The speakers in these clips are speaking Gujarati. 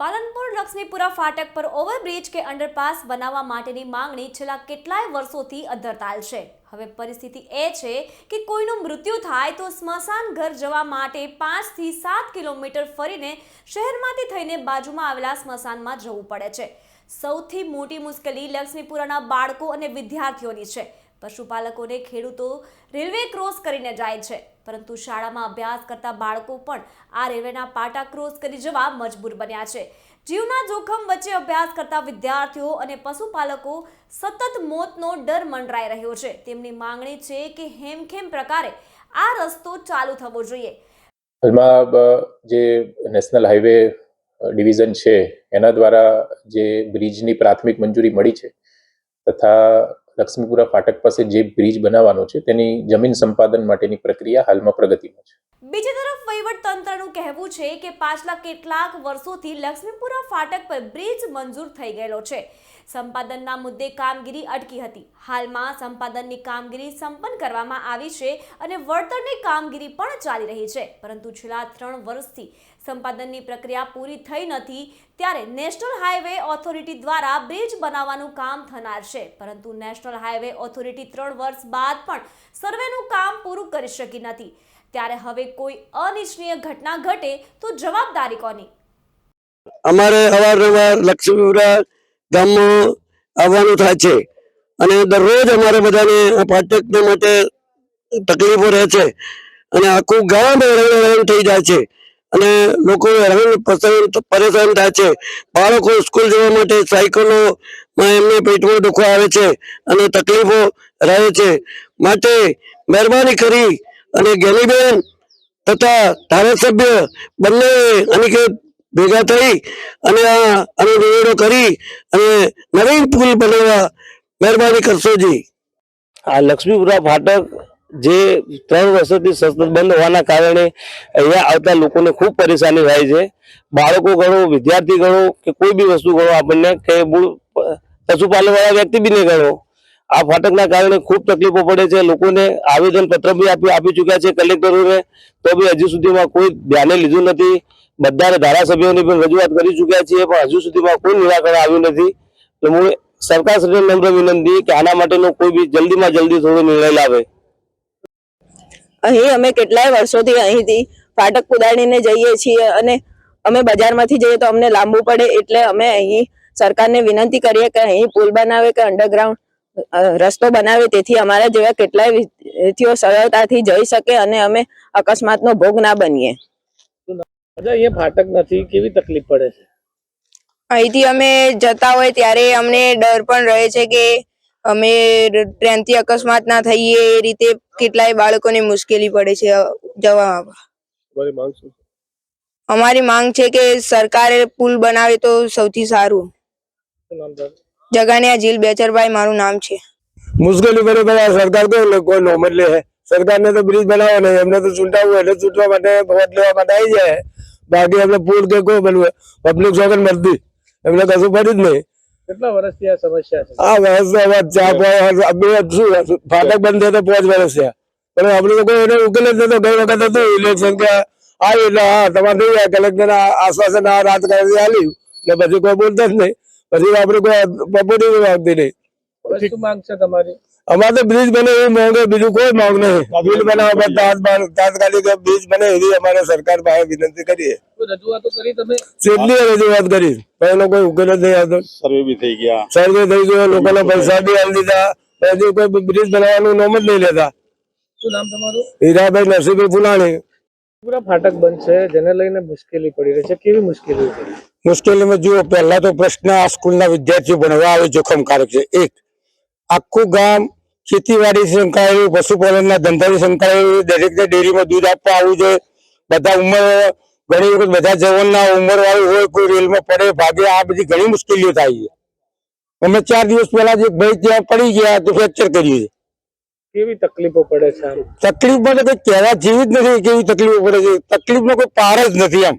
પાલનપુર લક્ષ્મીપુરા ફાટક પર ઓવરબ્રિજ કે અંડરપાસ બનાવવા માટેની માંગણી છેલ્લા કેટલાય વર્ષોથી અધરતાલ છે. હવે પરિસ્થિતિ એ છે કે કોઈનું મૃત્યુ થાય તો સ્મશાન ઘર જવા માટે પાંચથી સાત કિલોમીટર ફરીને શહેરમાંથી થઈને બાજુમાં આવેલા સ્મશાનમાં જવું પડે છે. સૌથી મોટી મુશ્કેલી લક્ષ્મીપુરાના બાળકો અને વિદ્યાર્થીઓની છે. પશુપાલકોને ખેડૂતો રેલવે ક્રોસ કરીને જાય છે. પરંતુ શાળામાં અભ્યાસ કરતા બાળકો પણ આ રેલવેના પાટા ક્રોસ કરી જવા મજબૂર બન્યા છે. જીવના જોખમ વચ્ચે અભ્યાસ કરતા વિદ્યાર્થીઓ અને પશુપાલકો સતત મોતનો ડર મંડરાઈ રહ્યો છે. તેમની માંગણી છે કે હેમખેમ પ્રકારે આ રસ્તો ચાલુ થવો જોઈએ. હાલમાં જે નેશનલ હાઈવે ડિવિઝન છે, એના દ્વારા જે બ્રિજની પ્રાથમિક મંજૂરી મળી છે, તથા લક્ષ્મીપુરા ફાટક પાસે જે બ્રિજ બનાવવાનો છે, તેની જમીન સંપાદન માટેની પ્રક્રિયા હાલમાં પ્રગતિમાં છે. બીજી તરફ વહીવટ તંત્રનું કહેવું છે કે પાછલા કેટલાક વર્ષોથી લક્ષ્મીપુરા ફાટક પર બ્રિજ મંજૂર થઈ ગયેલો છે. સંપાદનના મુદ્દે કામગીરી અટકી હતી. હાલમાં સંપાદનની કામગીરી સંપન્ન કરવામાં આવી છે અને વળતરની કામગીરી પણ ચાલી રહી છે. પરંતુ છેલ્લા ત્રણ વર્ષથી સંપાદનની પ્રક્રિયા પૂરી થઈ નથી, ત્યારે નેશનલ હાઈવે ઓથોરિટી દ્વારા બ્રિજ બનાવવાનું કામ થનાર છે. પરંતુ નેશનલ હાઈવે ઓથોરિટી ત્રણ વર્ષ બાદ પણ સર્વેનું કામ પૂરું કરી શકી નથી. ત્યારે હવે કોઈ અનિચ્છનીય ઘટના ઘટે તો જવાબદારી કોની? અમારે અવારનવાર લક્ષ્મીપુરા ગામમાં આવવાનું થાય છે. અને દરરોજ અમારે બધાને પાઠકને માટે તકલીફો રહે છે. અને આખું ગામ હેરાન હેરાન થઈ જાય છે. અને લોકો હેરાન પરેશાન થાય છે. બાળકો સ્કૂલ જવા માટે સાયકલોમાં એમને પેટમાં દુખો આવે છે. અને તકલીફો રહે છે. માટે મહેરબાની કરી અને જ્ઞાનીબેન તથા ધારાસભ્ય બંને અનિકેત ભેગા થઈ અને આ નિવેડો કરી અને નવીન પુલ બનાવવા મહેરબાની કરશો જી. આ લક્ષ્મીપુરા ફાટક જે ત્રણ વર્ષોથી સતત બંધ હોવાના કારણે અહીંયા આવતા લોકોને ખૂબ પરેશાની થાય છે. બાળકો ગણો, વિદ્યાર્થી ગણો કે કોઈ બી વસ્તુ ગણો આપણને કે મૂળ પશુપાલન વાળા વ્યક્તિ બી નહીં ગણો. આ ફાટકના કારણે ખૂબ તકલીફો પડે છે. લોકોને આવેદન પત્ર બી આપી આપી ચૂક્યા છે કલેક્ટરોને. તો બી હજુ સુધીમાં કોઈ ધ્યાને લીધું નથી. બધા ધારાસભ્યોની પણ રજૂઆત કરી ચૂક્યા છીએ, પણ હજુ સુધીમાં કોઈ નિરાકરણ આવ્યું નથી. તો હું સરકાર શ્રી નમ્ર વિનંતી કે આના માટેનો કોઈ બી જલ્દીમાં જલ્દી થોડો નિર્ણય લાવે. અહીં અમે કેટલાય વર્ષોથી અહીંથી ફાટક કુદાડીને જઈએ છીએ અને અમે બજારમાંથી જઈએ તો અમને લાંબુ પડે એટલે અમે અહીં સરકારને વિનંતી કરીએ કે અહીં પુલ બનાવે, કે અંડરગ્રાઉન્ડ રસ્તો બનાવે તેથી અમારા જેવા કેટલાય વિદ્યાર્થીઓ સરળતાથી જઈ શકે અને અમે અકસ્માતનો ભોગ ના બનીએ અહીંયા ફાટક નથી કેવી તકલીફ પડે છે અહીંથી અમે જતા હોય ત્યારે અમને ડર પણ રહે છે કે અમે ટ્રેનથી અકસ્માત ના થઈએ એ રીતે કેટલાય બાળકોને મુશ્કેલી પડે છે જવામાં? અમારી માંગ છે કે સરકારે પુલ બનાવે તો સૌથી સારું? જગાનિયા જીલ બેચરભાઈ મારું નામ છે. મુશ્કેલી પડે બધા સરકાર તો કોઈ નોમત લે છે. સરકારને તો બ્રિજ બનાવો ને એમને તો ચૂંટાવું એટલે ચૂંટવા માટે વોટ લેવા માટે આવી જાય બાકી એમને પુલ કે કોઈ બનવું પબ્લિક સોગન મળતી એમને કશું પડ્યું જ નહીં. કેટલા વર્ષથી આ સમસ્યા છે? આ વર્ષ તો હવે ચાર પાંચ શું ફાટક બંધ થયા તો પાંચ વર્ષ થયા. પણ આપણે તો કોઈ એને ઉકેલ જ નતો. ગઈ વખત હતું ઇલેક્શન કે એટલે હા તમારે ગયા કલેક્ટર આશ્વાસન આ રાત કરી આલ્યું ને પછી કોઈ બોલતા જ નહીં. પછી આપણે કોઈ નહીં. શું માંગ છે તમારી? અમારે તો બ્રિજ બને એવું માંગે બીજું કોઈ માંગ નહીં. બિલ બનાવવા તાત્કાલિક બ્રિજ બને એવી અમારે સરકાર પાસે વિનંતી કરીએ. કરી તમે? કેટલી રજૂઆત કરી પણ એનો કોઈ ઉકેલ જ નહીં આવતો. સર્વે બી થઈ ગયા. સર્વે થઈ ગયો લોકોના પૈસા બી આલી દીધા હજુ કોઈ બ્રિજ બનાવવાનું નામ જ નહીં લેતા. શું નામ તમારું? હીરાભાઈ નરસિંહભાઈ ફુલાણી. પૂરા ફાટક બંધ છે, જેને લઈને મુશ્કેલી પડી રહી છે. કેવી મુશ્કેલી છે? મુશ્કેલીમાં જુઓ, પહેલા તો પ્રશ્ન આ સ્કૂલના વિદ્યાર્થીઓ ભણવા આવે જોખમકારક છે. એક, આખું ગામ ખેતીવાડી સંકળાયેલું પશુપાલનના ધંધાથી સંકળાયેલું દરેકને ડેરીમાં દૂધ આપવા આવવું જોઈએ. બધા ઉંમર, ઘણી વખત બધા જવાનના ઉંમર વાળું હોય, કોઈ રેલમાં પડે, ભાગે, આ બધી ઘણી મુશ્કેલીઓ થાય છે. અમે ચાર દિવસ પહેલા જે ભાઈ ત્યાં પડી ગયા, તો ફ્રેક્ચર કર્યું છે. કેવી તકલીફો પડે છે આમ તકલીફ માટે કોઈ કહેવા જેવી જ નથી કેવી તકલીફો પડે છે તકલીફનો કોઈ પાર જ નથી આમ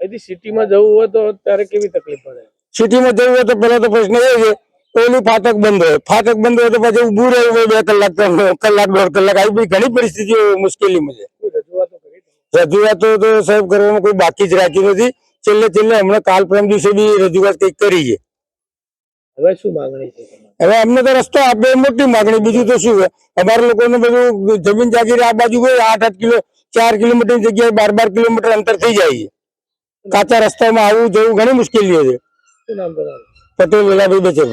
અહીંથી સિટીમાં જવું હોય તો ત્યારે કેવી તકલીફ પડે સિટીમાં જવું હોય તો પહેલા તો પ્રશ્ન એ છે પેલું ફાટક બંધ હોય ફાટક બંધ હોય તો પછી ઊભું રહેવું હોય બે કલાક ત્રણ કલાક દોઢ કલાક આવી બધી ઘણી પરિસ્થિતિઓ મુશ્કેલીમાં છે કોઈ રજૂઆતો કરી તમે? રજૂઆતો તો સાહેબ કરવામાં કોઈ બાકી જ રાખ્યું નથી છેલ્લે છેલ્લે હમણાં કાલ પરમ દિવસે બી રજૂઆત કંઈક કરી છે હવે શું માંગણી છે તમારી? હવે અમને તો રસ્તો આપે મોટી માગણી બીજું તો શું છે? અમારા લોકોને બધું જમીન જાગીર આ બાજુ ગઈ આઠ આઠ કિલો ચાર કિલોમીટર જગ્યાએ બાર બાર કિલોમીટર અંતર થઈ જાય છે. કાચા રસ્તામાં આવવું જવું ઘણી મુશ્કેલીઓ છે. પટેલ વેલાભાઈ બચે